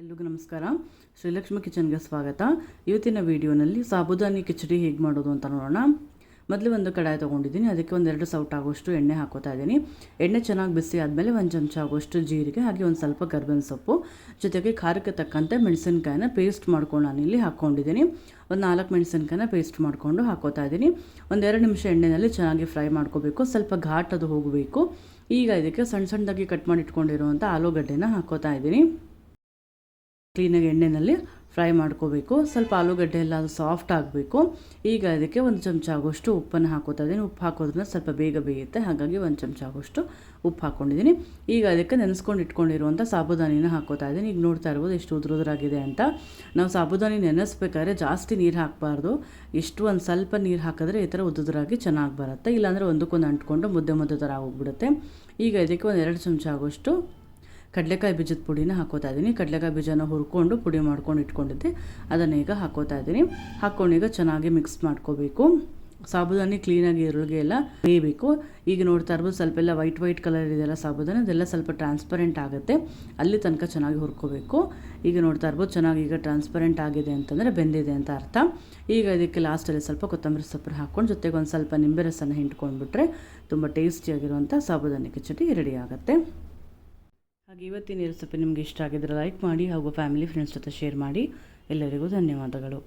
ಎಲ್ರಿಗೂ ನಮಸ್ಕಾರ. ಶ್ರೀಲಕ್ಷ್ಮಿ ಕಿಚನ್ಗೆ ಸ್ವಾಗತ. ಇವತ್ತಿನ ವಿಡಿಯೋನಲ್ಲಿ ಸಾಬುದಾನಿ ಕಿಚಡಿ ಹೇಗೆ ಮಾಡೋದು ಅಂತ ನೋಡೋಣ. ಮೊದಲು ಒಂದು ಕಡಾಯಿ ತೊಗೊಂಡಿದ್ದೀನಿ. ಅದಕ್ಕೆ ಒಂದೆರಡು ಸೌಟ್ ಆಗೋಷ್ಟು ಎಣ್ಣೆ ಹಾಕೋತಾ ಇದ್ದೀನಿ. ಎಣ್ಣೆ ಚೆನ್ನಾಗಿ ಬಿಸಿ ಆದಮೇಲೆ ಒಂದು ಚಮಚ ಆಗೋಷ್ಟು ಜೀರಿಗೆ, ಹಾಗೆ ಒಂದು ಸ್ವಲ್ಪ ಕರ್ಬೇವಿನ ಸೊಪ್ಪು, ಜೊತೆಗೆ ಖಾರಕ್ಕೆ ತಕ್ಕಂತೆ ಮೆಣಸಿನ್ಕಾಯಿನ ಪೇಸ್ಟ್ ಮಾಡ್ಕೊಂಡು ಇಲ್ಲಿ ಹಾಕ್ಕೊಂಡಿದ್ದೀನಿ ಒಂದು ನಾಲ್ಕು ಮೆಣಸಿನಕಾಯಿನ ಪೇಸ್ಟ್ ಮಾಡಿಕೊಂಡು ಹಾಕೋತಾ ಇದ್ದೀನಿ. ಒಂದೆರಡು ನಿಮಿಷ ಎಣ್ಣೆಯಲ್ಲಿ ಚೆನ್ನಾಗಿ ಫ್ರೈ ಮಾಡ್ಕೋಬೇಕು. ಸ್ವಲ್ಪ ಘಾಟ್ ಅದು ಹೋಗಬೇಕು. ಈಗ ಇದಕ್ಕೆ ಸಣ್ಣ ಸಣ್ಣದಾಗಿ ಕಟ್ ಮಾಡಿ ಇಟ್ಕೊಂಡಿರುವಂಥ ಆಲೂಗಡ್ಡೆನ ಹಾಕೋತಾ ಇದ್ದೀನಿ. ಕ್ಲೀನಾಗಿ ಎಣ್ಣೆಯಲ್ಲಿ ಫ್ರೈ ಮಾಡ್ಕೋಬೇಕು. ಸ್ವಲ್ಪ ಆಲೂಗಡ್ಡೆ ಎಲ್ಲ ಅದು ಸಾಫ್ಟ್ ಆಗಬೇಕು. ಈಗ ಅದಕ್ಕೆ ಒಂದು ಚಮಚ ಆಗೋಷ್ಟು ಉಪ್ಪನ್ನು ಹಾಕೋತಾ ಇದ್ದೀನಿ. ಉಪ್ಪು ಹಾಕೋದ್ರಿಂದ ಸ್ವಲ್ಪ ಬೇಗ ಬೇಯುತ್ತೆ. ಹಾಗಾಗಿ ಒಂದು ಚಮಚ ಆಗೋಷ್ಟು ಉಪ್ಪು ಹಾಕ್ಕೊಂಡಿದ್ದೀನಿ ಈಗ ಅದಕ್ಕೆ ನೆನೆಸ್ಕೊಂಡು ಇಟ್ಕೊಂಡಿರುವಂಥ ಸಾಬುದಾನಿನ ಹಾಕೋತಾ ಇದ್ದೀನಿ. ಈಗ ನೋಡ್ತಾ ಇರ್ಬೋದು ಎಷ್ಟು ಉದುರುದ್ರಾಗಿದೆ ಅಂತ. ನಾವು ಸಾಬುದಾನಿ ನೆನೆಸ್ಬೇಕಾದ್ರೆ ಜಾಸ್ತಿ ನೀರು ಹಾಕಬಾರ್ದು. ಎಷ್ಟು ಒಂದು ಸ್ವಲ್ಪ ನೀರು ಹಾಕಿದ್ರೆ ಈ ಥರ ಉದುರಾಗಿ ಚೆನ್ನಾಗಿ ಬರುತ್ತೆ. ಇಲ್ಲಾಂದರೆ ಒಂದಕ್ಕೊಂದು ಅಂಟ್ಕೊಂಡು ಮುದ್ದೆ ಮುದ್ದೆ ಥರ ಹೋಗ್ಬಿಡುತ್ತೆ. ಈಗ ಇದಕ್ಕೆ ಒಂದು ಎರಡು ಚಮಚ ಆಗೋಷ್ಟು ಕಡಲೆಕಾಯಿ ಬೀಜದ ಪುಡಿನ ಹಾಕೋತಾ ಇದ್ದೀನಿ. ಕಡಲೆಕಾಯಿ ಬೀಜನ ಹುರ್ಕೊಂಡು ಪುಡಿ ಮಾಡ್ಕೊಂಡು ಇಟ್ಕೊಂಡಿದ್ದೆ. ಅದನ್ನು ಈಗ ಹಾಕೋತಾ ಇದ್ದೀನಿ. ಹಾಕ್ಕೊಂಡು ಈಗ ಚೆನ್ನಾಗಿ ಮಿಕ್ಸ್ ಮಾಡ್ಕೋಬೇಕು. ಸಾಬುದಾನಿ ಕ್ಲೀನಾಗಿ ಈರುಳ್ಳಿಗೆ ಎಲ್ಲ ಬೇಯಬೇಕು. ಈಗ ನೋಡ್ತಾ ಇರ್ಬೋದು ಸ್ವಲ್ಪ ಎಲ್ಲ ವೈಟ್ ವೈಟ್ ಕಲರ್ ಇದೆಲ್ಲ ಸಾಬುದಾನಿ, ಅದೆಲ್ಲ ಸ್ವಲ್ಪ ಟ್ರಾನ್ಸ್ಪರೆಂಟ್ ಆಗುತ್ತೆ. ಅಲ್ಲಿ ತನಕ ಚೆನ್ನಾಗಿ ಹುರ್ಕೋಬೇಕು. ಈಗ ನೋಡ್ತಾ ಇರ್ಬೋದು ಚೆನ್ನಾಗಿ ಈಗ ಟ್ರಾನ್ಸ್ಪರೆಂಟ್ ಆಗಿದೆ ಅಂತಂದರೆ ಬೆಂದಿದೆ ಅಂತ ಅರ್ಥ. ಈಗ ಇದಕ್ಕೆ ಲಾಸ್ಟಲ್ಲಿ ಸ್ವಲ್ಪ ಕೊತ್ತಂಬರಿ ಸೊಪ್ಪು ಹಾಕ್ಕೊಂಡು ಜೊತೆಗೆ ಒಂದು ಸ್ವಲ್ಪ ನಿಂಬೆ ರಸನ ಹಿಂಡ್ಕೊಂಡ್ಬಿಟ್ರೆ ತುಂಬ ಟೇಸ್ಟಿಯಾಗಿರುವಂಥ ಸಾಬುದಾನಿ ಕಿಚಡಿ ರೆಡಿ ಆಗುತ್ತೆ. ಹಾಗೆ ಇವತ್ತಿನ ರೆಸಿಪಿ ನಿಮಗೆ ಇಷ್ಟ ಆಗಿದ್ರೆ ಲೈಕ್ ಮಾಡಿ ಹಾಗೂ ಫ್ಯಾಮಿಲಿ ಫ್ರೆಂಡ್ಸ್ ಜೊತೆ ಶೇರ್ ಮಾಡಿ. ಎಲ್ಲರಿಗೂ ಧನ್ಯವಾದಗಳು.